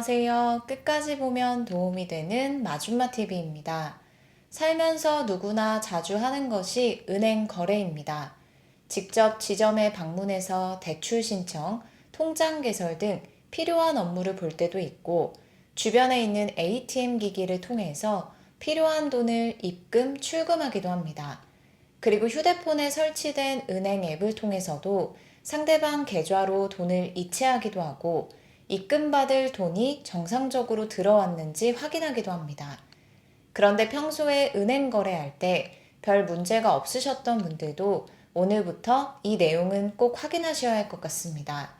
안녕하세요. 끝까지 보면 도움이 되는 마준마 TV입니다. 살면서 누구나 자주 하는 것이 은행 거래입니다. 직접 지점에 방문해서 대출 신청, 통장 개설 등 필요한 업무를 볼 때도 있고, 주변에 있는 ATM 기기를 통해서 필요한 돈을 입금, 출금하기도 합니다. 그리고 휴대폰에 설치된 은행 앱을 통해서도 상대방 계좌로 돈을 이체하기도 하고, 입금받을 돈이 정상적으로 들어왔는지 확인하기도 합니다. 그런데 평소에 은행 거래할 때 별 문제가 없으셨던 분들도 오늘부터 이 내용은 꼭 확인하셔야 할 것 같습니다.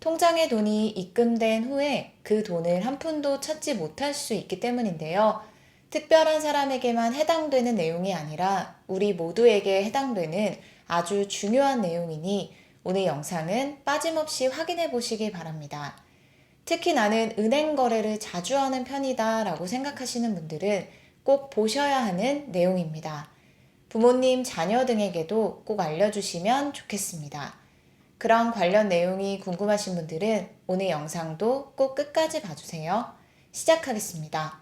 통장에 돈이 입금된 후에 그 돈을 한 푼도 찾지 못할 수 있기 때문인데요. 특별한 사람에게만 해당되는 내용이 아니라 우리 모두에게 해당되는 아주 중요한 내용이니 오늘 영상은 빠짐없이 확인해 보시기 바랍니다. 특히 나는 은행 거래를 자주 하는 편이다 라고 생각하시는 분들은 꼭 보셔야 하는 내용입니다. 부모님, 자녀 등에게도 꼭 알려주시면 좋겠습니다. 그런 관련 내용이 궁금하신 분들은 오늘 영상도 꼭 끝까지 봐주세요. 시작하겠습니다.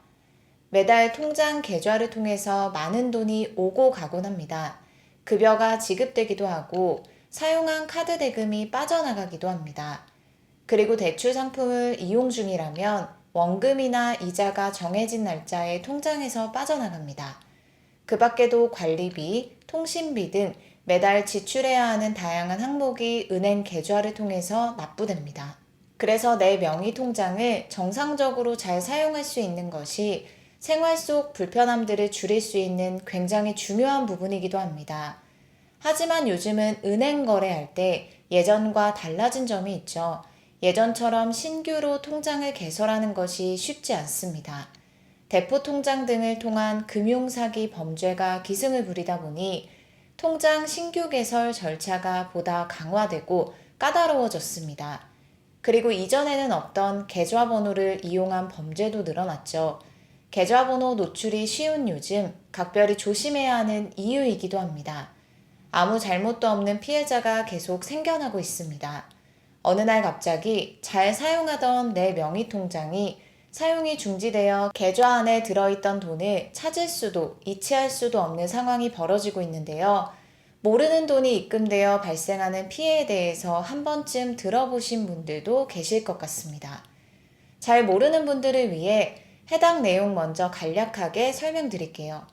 매달 통장 계좌를 통해서 많은 돈이 오고 가곤 합니다. 급여가 지급되기도 하고 사용한 카드 대금이 빠져나가기도 합니다. 그리고 대출 상품을 이용 중이라면 원금이나 이자가 정해진 날짜에 통장에서 빠져나갑니다. 그 밖에도 관리비, 통신비 등 매달 지출해야 하는 다양한 항목이 은행 계좌를 통해서 납부됩니다. 그래서 내 명의 통장을 정상적으로 잘 사용할 수 있는 것이 생활 속 불편함들을 줄일 수 있는 굉장히 중요한 부분이기도 합니다. 하지만 요즘은 은행 거래할 때 예전과 달라진 점이 있죠. 예전처럼 신규로 통장을 개설하는 것이 쉽지 않습니다. 대포 통장 등을 통한 금융 사기 범죄가 기승을 부리다 보니 통장 신규 개설 절차가 보다 강화되고 까다로워졌습니다. 그리고 이전에는 없던 계좌번호를 이용한 범죄도 늘어났죠. 계좌번호 노출이 쉬운 요즘 각별히 조심해야 하는 이유이기도 합니다. 아무 잘못도 없는 피해자가 계속 생겨나고 있습니다. 어느 날 갑자기 잘 사용하던 내 명의 통장이 사용이 중지되어 계좌 안에 들어있던 돈을 찾을 수도 이체할 수도 없는 상황이 벌어지고 있는데요. 모르는 돈이 입금되어 발생하는 피해에 대해서 한 번쯤 들어보신 분들도 계실 것 같습니다. 잘 모르는 분들을 위해 해당 내용 먼저 간략하게 설명드릴게요.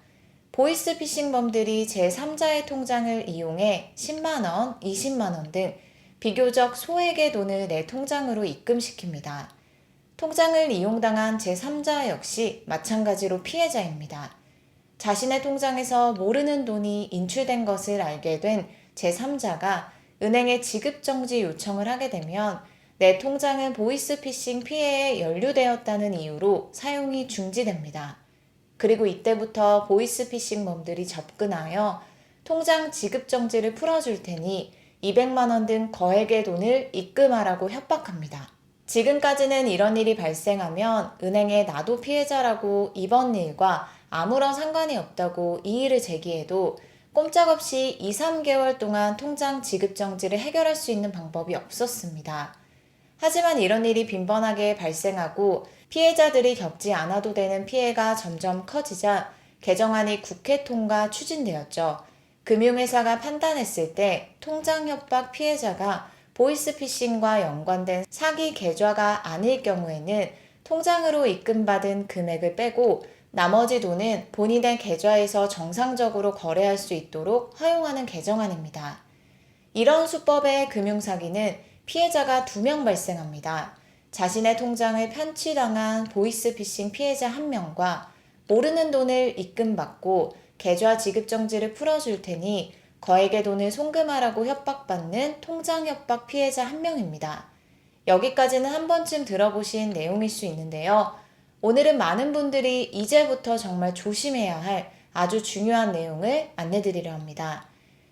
보이스피싱범들이 제3자의 통장을 이용해 10만원, 20만원 등 비교적 소액의 돈을 내 통장으로 입금시킵니다. 통장을 이용당한 제3자 역시 마찬가지로 피해자입니다. 자신의 통장에서 모르는 돈이 인출된 것을 알게 된 제3자가 은행에 지급정지 요청을 하게 되면 내 통장은 보이스피싱 피해에 연루되었다는 이유로 사용이 중지됩니다. 그리고 이때부터 보이스피싱범들이 접근하여 통장 지급정지를 풀어줄 테니 200만 원 등 거액의 돈을 입금하라고 협박합니다. 지금까지는 이런 일이 발생하면 은행에 나도 피해자라고 이번 일과 아무런 상관이 없다고 이의를 제기해도 꼼짝없이 2, 3개월 동안 통장 지급 정지를 해결할 수 있는 방법이 없었습니다. 하지만 이런 일이 빈번하게 발생하고 피해자들이 겪지 않아도 되는 피해가 점점 커지자 개정안이 국회 통과 추진되었죠. 금융회사가 판단했을 때 통장 협박 피해자가 보이스피싱과 연관된 사기 계좌가 아닐 경우에는 통장으로 입금받은 금액을 빼고 나머지 돈은 본인의 계좌에서 정상적으로 거래할 수 있도록 허용하는 개정안입니다. 이런 수법의 금융사기는 피해자가 두 명 발생합니다. 자신의 통장을 편취당한 보이스피싱 피해자 한 명과 모르는 돈을 입금받고 계좌 지급 정지를 풀어줄 테니 거액의 돈을 송금하라고 협박받는 통장 협박 피해자 한 명입니다. 여기까지는 한 번쯤 들어보신 내용일 수 있는데요. 오늘은 많은 분들이 이제부터 정말 조심해야 할 아주 중요한 내용을 안내드리려 합니다.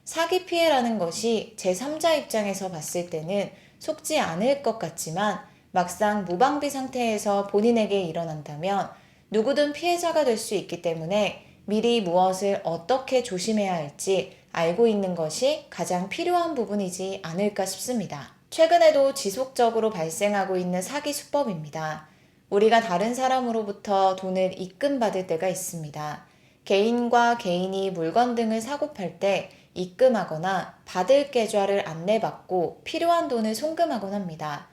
사기 피해라는 것이 제3자 입장에서 봤을 때는 속지 않을 것 같지만 막상 무방비 상태에서 본인에게 일어난다면 누구든 피해자가 될 수 있기 때문에 미리 무엇을 어떻게 조심해야 할지 알고 있는 것이 가장 필요한 부분이지 않을까 싶습니다. 최근에도 지속적으로 발생하고 있는 사기 수법입니다. 우리가 다른 사람으로부터 돈을 입금받을 때가 있습니다. 개인과 개인이 물건 등을 사고 팔 때 입금하거나 받을 계좌를 안내받고 필요한 돈을 송금하곤 합니다.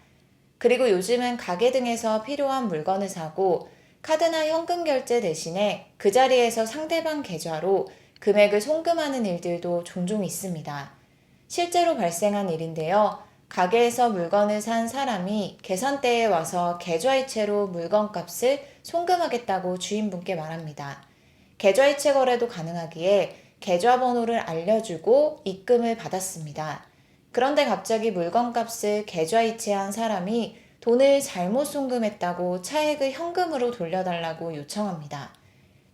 그리고 요즘은 가게 등에서 필요한 물건을 사고 카드나 현금 결제 대신에 그 자리에서 상대방 계좌로 금액을 송금하는 일들도 종종 있습니다. 실제로 발생한 일인데요. 가게에서 물건을 산 사람이 계산대에 와서 계좌이체로 물건 값을 송금하겠다고 주인분께 말합니다. 계좌이체 거래도 가능하기에 계좌번호를 알려주고 입금을 받았습니다. 그런데 갑자기 물건 값을 계좌이체한 사람이 돈을 잘못 송금했다고 차액을 현금으로 돌려달라고 요청합니다.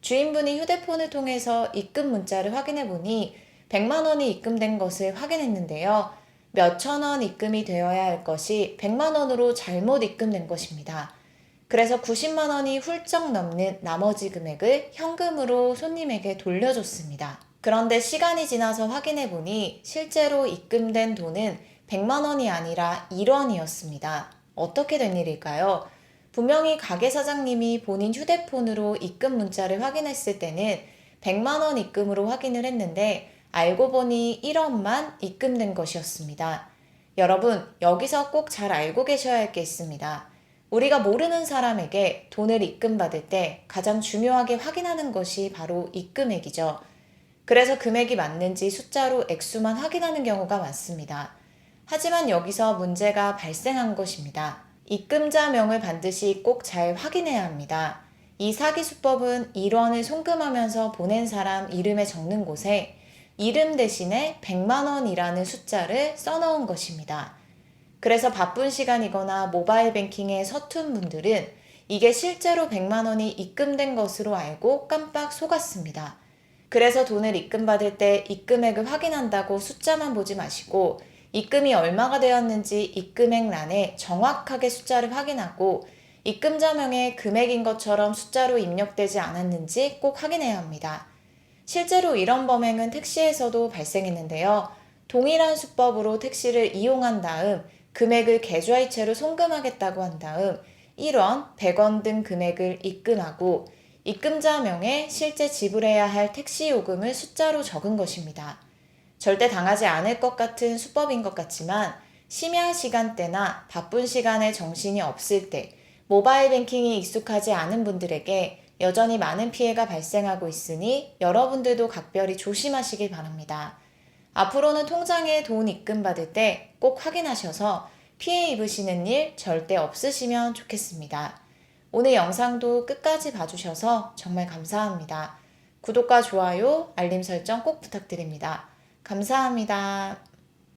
주인분이 휴대폰을 통해서 입금 문자를 확인해 보니 100만 원이 입금된 것을 확인했는데요. 몇천 원 입금이 되어야 할 것이 100만 원으로 잘못 입금된 것입니다. 그래서 90만 원이 훌쩍 넘는 나머지 금액을 현금으로 손님에게 돌려줬습니다. 그런데 시간이 지나서 확인해 보니 실제로 입금된 돈은 100만 원이 아니라 1원이었습니다. 어떻게 된 일일까요? 분명히 가게 사장님이 본인 휴대폰으로 입금 문자를 확인했을 때는 100만 원 입금으로 확인을 했는데 알고 보니 1원만 입금된 것이었습니다. 여러분, 여기서 꼭 잘 알고 계셔야 할 게 있습니다. 우리가 모르는 사람에게 돈을 입금받을 때 가장 중요하게 확인하는 것이 바로 입금액이죠. 그래서 금액이 맞는지 숫자로 액수만 확인하는 경우가 많습니다. 하지만 여기서 문제가 발생한 것입니다. 입금자명을 반드시 꼭 잘 확인해야 합니다. 이 사기 수법은 1원을 송금하면서 보낸 사람 이름에 적는 곳에 이름 대신에 100만 원이라는 숫자를 써넣은 것입니다. 그래서 바쁜 시간이거나 모바일 뱅킹에 서툰 분들은 이게 실제로 100만 원이 입금된 것으로 알고 깜빡 속았습니다. 그래서 돈을 입금받을 때 입금액을 확인한다고 숫자만 보지 마시고 입금이 얼마가 되었는지 입금액란에 정확하게 숫자를 확인하고 입금자명에 금액인 것처럼 숫자로 입력되지 않았는지 꼭 확인해야 합니다. 실제로 이런 범행은 택시에서도 발생했는데요. 동일한 수법으로 택시를 이용한 다음 금액을 계좌이체로 송금하겠다고 한 다음 1원, 100원 등 금액을 입금하고 입금자 명에 실제 지불해야 할 택시 요금을 숫자로 적은 것입니다. 절대 당하지 않을 것 같은 수법인 것 같지만 심야 시간대나 바쁜 시간에 정신이 없을 때 모바일 뱅킹이 익숙하지 않은 분들에게 여전히 많은 피해가 발생하고 있으니 여러분들도 각별히 조심하시길 바랍니다. 앞으로는 통장에 돈 입금 받을 때 꼭 확인하셔서 피해 입으시는 일 절대 없으시면 좋겠습니다. 오늘 영상도 끝까지 봐주셔서 정말 감사합니다. 구독과 좋아요, 알림 설정 꼭 부탁드립니다. 감사합니다.